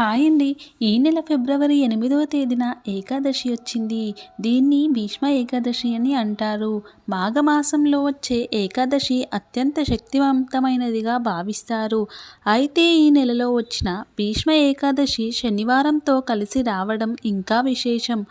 Hi అండి ఈ నెల ఫిబ్రవరి ఎనిమిదవ తేదీన ఏకాదశి వచ్చింది. దీన్ని భీష్మ ఏకాదశి అని అంటారు. మాఘమాసంలో వచ్చే ఏకాదశి అత్యంత శక్తివంతమైనదిగా భావిస్తారు. అయితే ఈ నెలలో వచ్చిన భీష్మ ఏకాదశి శనివారంతో కలిసి రావడం ఇంకా విశేషం.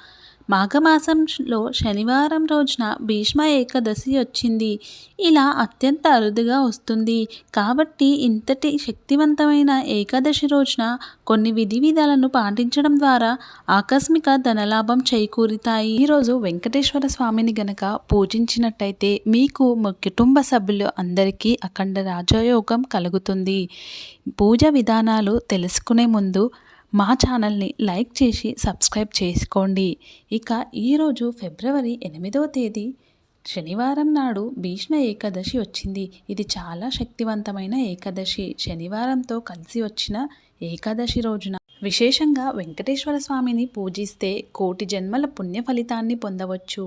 మాఘమాసంలో శనివారం రోజున భీష్మ ఏకాదశి వచ్చింది. ఇలా అత్యంత అరుదుగా వస్తుంది. కాబట్టి ఇంతటి శక్తివంతమైన ఏకాదశి రోజున కొన్ని విధి విధాలను పాటించడం ద్వారా ఆకస్మిక ధనలాభం చేకూరుతాయి. ఈరోజు వెంకటేశ్వర స్వామిని గనక పూజించినట్టయితే మీకు కుటుంబ సభ్యులు అందరికీ అఖండ రాజయోగం కలుగుతుంది. పూజ విధానాలు తెలుసుకునే ముందు మా ఛానల్ని లైక్ చేసి సబ్స్క్రైబ్ చేసుకోండి. ఇక ఈరోజు ఫిబ్రవరి ఎనిమిదవ తేదీ శనివారం నాడు భీష్మ ఏకాదశి వచ్చింది. ఇది చాలా శక్తివంతమైన ఏకాదశి. శనివారంతో కలిసి వచ్చిన ఏకాదశి రోజున విశేషంగా వెంకటేశ్వర స్వామిని పూజిస్తే కోటి జన్మల పుణ్య ఫలితాన్ని పొందవచ్చు.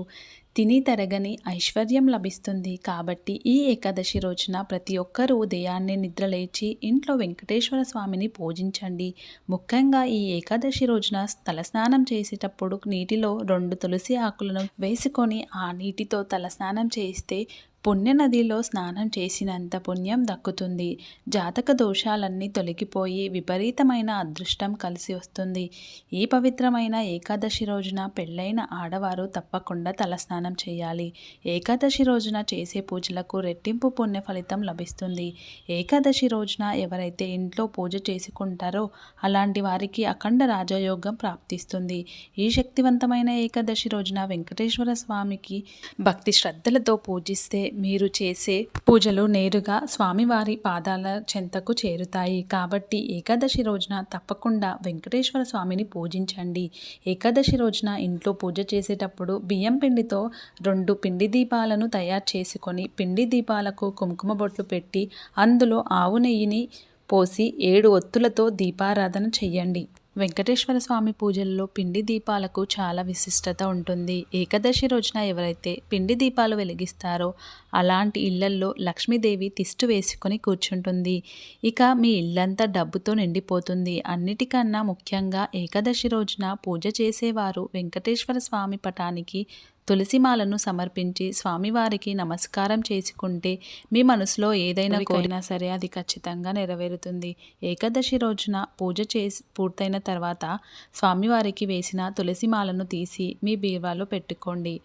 తిని తరగని ఐశ్వర్యం లభిస్తుంది. కాబట్టి ఈ ఏకాదశి రోజున ప్రతి ఒక్కరూ ఉదయాన్నే నిద్రలేచి ఇంట్లో వెంకటేశ్వర స్వామిని పూజించండి. ముఖ్యంగా ఈ ఏకాదశి రోజున తలస్నానం చేసేటప్పుడు నీటిలో రెండు తులసి ఆకులను వేసుకొని ఆ నీటితో తలస్నానం చేస్తే పుణ్యనదిలో స్నానం చేసినంత పుణ్యం దక్కుతుంది. జాతక దోషాలన్నీ తొలగిపోయి విపరీతమైన అదృష్టం కలిసి వస్తుంది. ఈ పవిత్రమైన ఏకాదశి రోజున పెళ్ళైన ఆడవారు తప్పకుండా తలస్నానం చేయాలి. ఏకాదశి రోజున చేసే పూజలకు రెట్టింపు పుణ్య ఫలితం లభిస్తుంది. ఏకాదశి రోజున ఎవరైతే ఇంట్లో పూజ చేసుకుంటారో అలాంటి వారికి అఖండ రాజయోగం ప్రాప్తిస్తుంది. ఈ శక్తివంతమైన ఏకాదశి రోజున వెంకటేశ్వర స్వామికి భక్తి శ్రద్ధలతో పూజిస్తే మీరు చేసే పూజలు నేరుగా స్వామివారి పాదాల చెంతకు చేరుతాయి. కాబట్టి ఏకాదశి రోజున తప్పకుండా వెంకటేశ్వర స్వామిని పూజించండి. ఏకాదశి రోజున ఇంట్లో పూజ చేసేటప్పుడు బియ్యం పిండితో రెండు పిండి దీపాలను తయారు చేసుకొని పిండి దీపాలకు కుంకుమ బొట్లు పెట్టి అందులో ఆవు నెయ్యిని పోసి ఏడు ఒత్తులతో దీపారాధన చెయ్యండి. వెంకటేశ్వర స్వామి పూజల్లో పిండి దీపాలకు చాలా విశిష్టత ఉంటుంది. ఏకాదశి రోజున ఎవరైతే పిండి దీపాలు వెలిగిస్తారో అలాంటి ఇళ్ళల్లో లక్ష్మీదేవి తిష్టు వేసుకొని కూర్చుంటుంది. ఇక మీ ఇల్లంతా డబ్బుతో నిండిపోతుంది. అన్నిటికన్నా ముఖ్యంగా ఏకాదశి రోజున పూజ చేసేవారు వెంకటేశ్వర స్వామి పటానికి తులసిమాలను సమర్పించి స్వామివారికి నమస్కారం చేసుకుంటే మీ మనసులో ఏదైనా కోరినా సరే అది ఖచ్చితంగా నెరవేరుతుంది. ఏకాదశి రోజున పూజ చేసి పూర్తయిన తర్వాత స్వామివారికి వేసిన తులసిమాలను తీసి మీ బీరువాలో పెట్టుకోండి.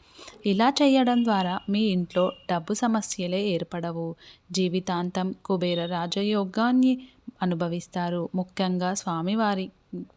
ఇలా చేయడం ద్వారా మీ ఇంట్లో డబ్బు సమస్యలే ఏర్పడవు. జీవితాంతం కుబేర రాజయోగాన్ని అనుభవిస్తారు. ముఖ్యంగా స్వామివారి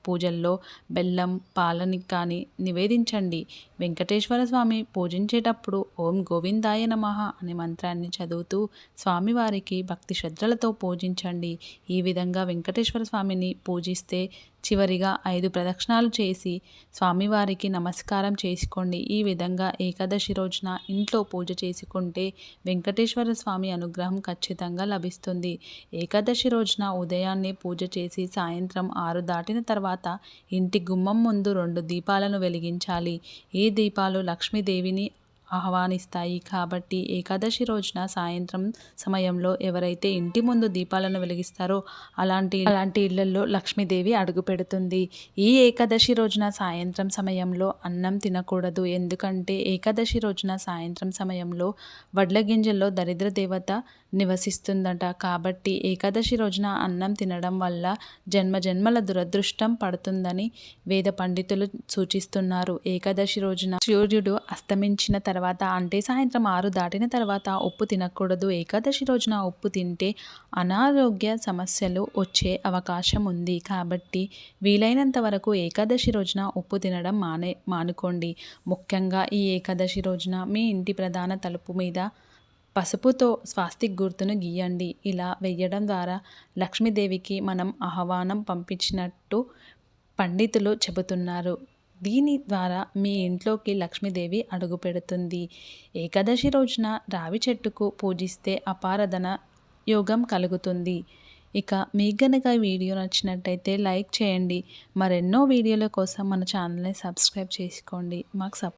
పూజల్లో బెల్లం పాలని కానీ నివేదించండి. వెంకటేశ్వర స్వామి పూజించేటప్పుడు ఓం గోవిందాయ నమ అనే మంత్రాన్ని చదువుతూ స్వామివారికి భక్తి శ్రద్ధలతో పూజించండి. ఈ విధంగా వెంకటేశ్వర స్వామిని పూజిస్తే చివరిగా ఐదు ప్రదక్షిణాలు చేసి స్వామివారికి నమస్కారం చేసుకోండి. ఈ విధంగా ఏకాదశి రోజున ఇంట్లో పూజ చేసుకుంటే వెంకటేశ్వర స్వామి అనుగ్రహం ఖచ్చితంగా లభిస్తుంది. ఏకాదశి రోజున ఉదయాన్నే పూజ చేసి సాయంత్రం ఆరు దాటిన తర్వాత ఇంటి గుమ్మం ముందు రెండు దీపాలను వెలిగించాలి. ఈ దీపాలు లక్ష్మీదేవిని ఆహ్వానిస్తాయి. కాబట్టి ఏకాదశి రోజున సాయంత్రం సమయంలో ఎవరైతే ఇంటి ముందు దీపాలను వెలిగిస్తారో అలాంటి అలాంటి ఇళ్ళలో లక్ష్మీదేవి అడుగు పెడుతుంది. ఈ ఏకాదశి రోజున సాయంత్రం సమయంలో అన్నం తినకూడదు. ఎందుకంటే ఏకాదశి రోజున సాయంత్రం సమయంలో వడ్ల గింజల్లో దరిద్ర దేవత నివసిస్తుందట. కాబట్టి ఏకాదశి రోజున అన్నం తినడం వల్ల జన్మ జన్మల దురదృష్టం పడుతుందని వేద పండితులు సూచిస్తున్నారు. ఏకాదశి రోజున సూర్యుడు అస్తమించిన తర్వాత అంటే సాయంత్రం ఆరు దాటిన తర్వాత ఉప్పు తినకూడదు. ఏకాదశి రోజున ఉప్పు తింటే అనారోగ్య సమస్యలు వచ్చే అవకాశం ఉంది. కాబట్టి వీలైనంత వరకు ఏకాదశి రోజున ఉప్పు తినడం మానే మానుకోండి. ముఖ్యంగా ఈ ఏకాదశి రోజున మీ ఇంటి ప్రధాన తలుపు మీద పసుపుతో స్వాస్తిక్ గుర్తును గీయండి. ఇలా వెయ్యడం ద్వారా లక్ష్మీదేవికి మనం ఆహ్వానం పంపించినట్టు పండితులు చెబుతున్నారు. దీని ద్వారా మీ ఇంట్లోకి లక్ష్మీదేవి అడుగు పెడుతుంది. ఏకాదశి రోజున రావి చెట్టుకు పూజిస్తే అపారధన యోగం కలుగుతుంది. ఇక మీకు గనక వీడియో నచ్చినట్టయితే లైక్ చేయండి. మరెన్నో వీడియోల కోసం మన ఛానల్ని సబ్స్క్రైబ్ చేసుకోండి. మాకు సప్